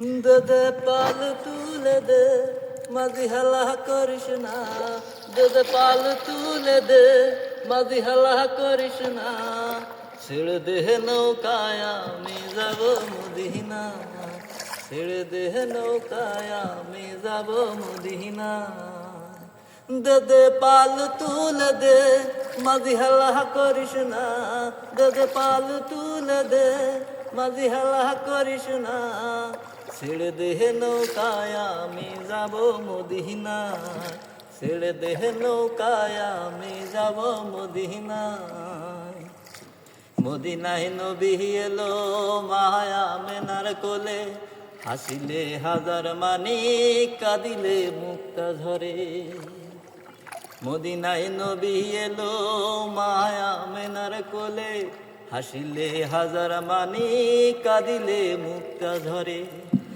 দে দে পাল তুলে দে, মাঝি হালা করিস না। দে দে পাল তুলে দে, মাঝি হালা করিস না। ছেড়ে দেহ নৌকায় আমি যাব মদিনা। ছেড়ে দেহ নৌকায় আমি যাব মদিনা। দে দে পাল তুলে দে, মাঝি হালা করিস না। দে পাল তুলে দে, মাঝি হালা করিস না। ছেড়ে দেহে নৌকায় আমি যাব মদিনা। ছেড়ে দেহে নৌকায় আমি যাব মদিনা। মদিনায় নবী এলো মায়া মেনার কোলে। হাসিলে হাজার মানি, কাঁদিলে মুক্তা ঝরে। মদিনায় নবী এলো মায়া মেনার কোলে। হাসিলে হাজার মানি, কাঁদিলে মুক্তা ঝরে।